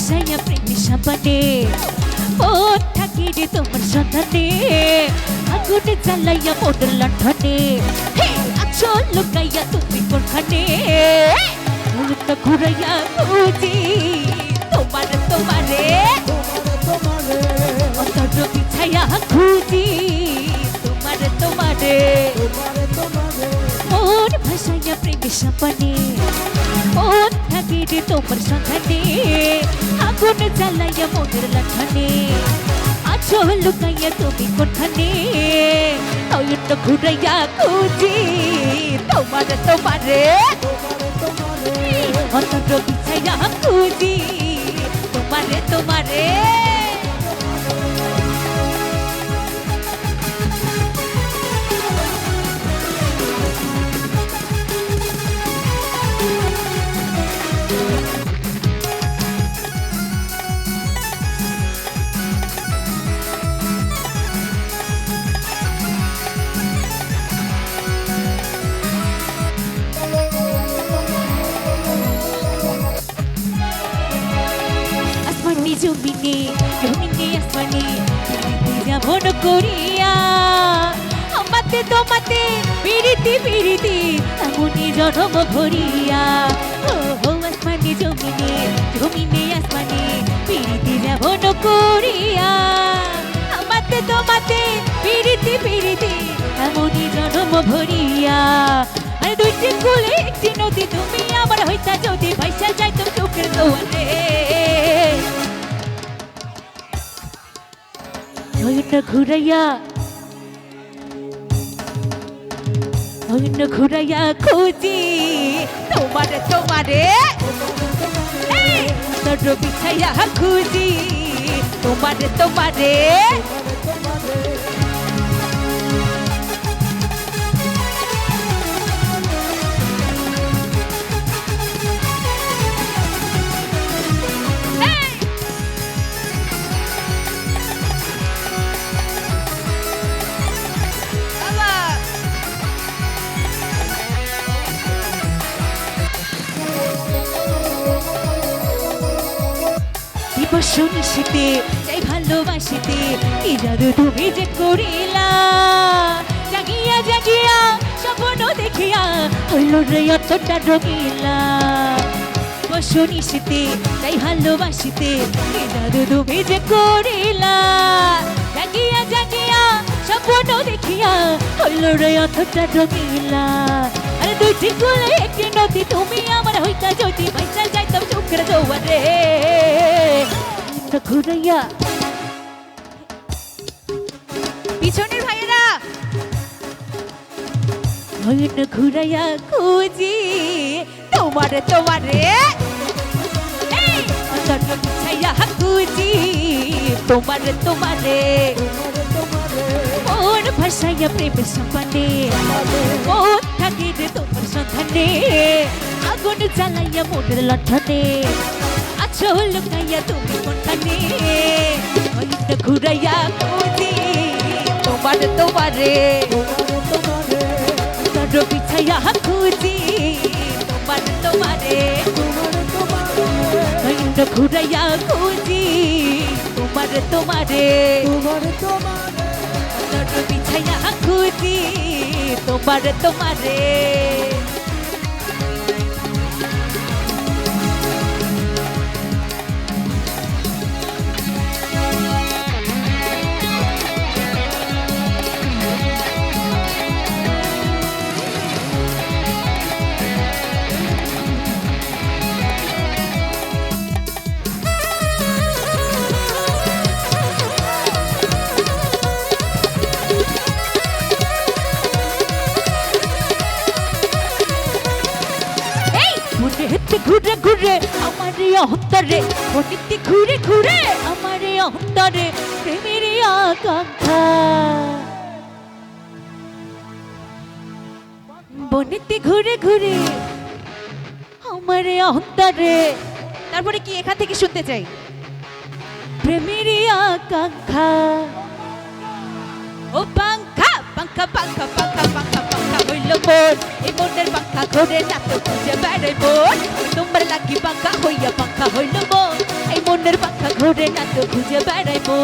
ভাসাইয়া প্রেমী সাপানে মন থাকি রে তোমার সন্ধানে, আগুনে জ্বালাইয়া মোটর লণ্ঠনে। আচল লুকাইয়া তুমি কোনখানে? মুলুকটা ঘুরাইয়া খুঁজি তোমার তোমারে। অতর বিছাইয়া খুঁজি তোমার তোমারে। মন ভাসাইয়া সাপানে মন থাকি রে তোমার সন্ধানে, আগুন জ্বালাইয়া মোটর লণ্ঠনে আচল লুকাইয়া তুমি কোনখানে অয়ুন্ন ঘুরাইয়া খুঁজি, তোমার তোমারে। অতন্ত্র বিছাইয়া খুঁজি, তোমারে তোমারে। জমিনে জমিনে আসমানি যেমন করিয়া। আমাতে তোমাতে পিড়িতি পিড়িতি এমনি জনম ভরিয়া। ও হো আসমানি, জমিনে জমিনে আসমানি পিড়িতি যেমন করিয়া। আমাতে তোমাতে পিড়িতি পিড়িতি এমনি জনম ভরিয়া। আরে দুইটি কুলে একটি নদী, তুমি আমার হইতা যদি পয়সা যাই তো চোখের দোয়ারে নয়ন ঘুরাইয়া নয়ন ঘুরাইয়া খুঁজি তোমারে তোমারে তোর বিছাইয়া খুঁজি তোমারে তোমারে দিবস নিশিতে চাই ভালোবাসিতে, কি জাদু তুমি যে করিলা? জাগিয়া জাগিয়া, স্বপ্ন দেখিয়া, হইল রে অতটা রঙিলা। দিবস নিশিতে চাই ভালোবাসিতে, কি জাদু তুমি যে করিলা? জাগিয়া জাগিয়া, স্বপ্ন দেখিয়া, হইল রে অতটা রঙিলা। আরে দুইটি কোলে, একটি নদী, তুমি আমার হইতা যদি পয়সা যাইতাম চোখের দোয়ারে। ঘুরাইয়া। পিছনের ভাইয়েরা। নয়ন ঘুরাইয়া খুঁজি তোমার তোমারে। বিছাইয়া খুঁজি তোমার তোমারে। মন ভাসাইয়া প্রেম সম্পানে মন থাকে রে তোমার সন্ধানে। আগুন জ্বালাইয়া মোটর লণ্ঠনে। আছো লুকাইয়া তুমি ঘুরাইয়া খুঁজি তোমার তোমারে তোর বিছাইয়া খুঁজি তোমার তোমারে ঘুরাইয়া খুঁজি তোমার তোমারে তোর বিছাইয়া খুঁজি তোমার তোমারে। অন্তরে ঘুরে ঘুরে অন্তরে, প্রেমের আকাঙ্ক্ষা। ঘুরে ঘুরে অন্তরে। তারপরে কি এখান থেকে শুনতে চাই? প্রেমের আকাঙ্ক্ষা। ও পাঙ্খা পাঙ্খা পাঙ্খা পাঙ্খা পাঙ্খা পাঙ্খা হইল মোর। এই মনের পাঙ্খা ঘুরে না খুঁজে বেড়াই মোর। লাগি পাঙ্খা হইয়া পাঙ্খা হইল মোর এই মন মনের পাখা ঘুরে না তো খুঁজে বেড়াইবো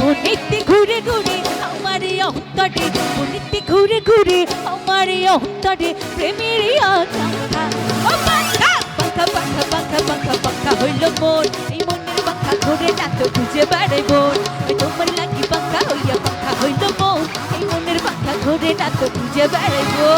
বনিতে ঘুরে ঘুরে আমার অন্তরে বনিতে ঘুরে ঘুরে আমার অন্তরে প্রেমের পাখা পাখা পাখা পাখা পাখা পাখা হইল মন। এই মনের পাখা ঘুরে না তো খুঁজে বেড়াইবো তোমার লাগি পাখা হইয়া পাখা হইল মন। এই মনের পাখা ঘুরে না তো খুঁজে বেড়াইবো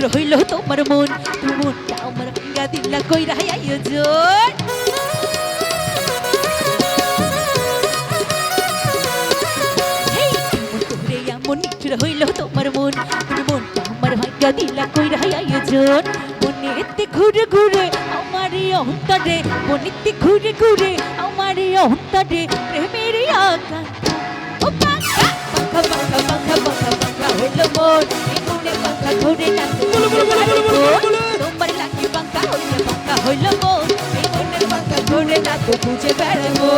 নিষ্ঠুর হইল তোমার মন। মনটা আমার ভাঙ্গা দিলা কই রাহাই আয়োজন হইল তোমার মন। তোমার মনটা আমার ভাঙ্গা দিলা কই আয়োজন মনেতে ঘুরে ঘুরে আমার অন্তরে, মনেতে ঘুরে ঘুরে আমার অন্তরে প্রেমের আকাঙ্ক্ষা ও পাখা পাখা পাখা পাখা। হইল মন এই মনে ঘুরে না তোমার লাগি পাখা হইলে পাখা হইল মন মনের পাখা ঘুরে না তো খুঁজে বেড়াবো।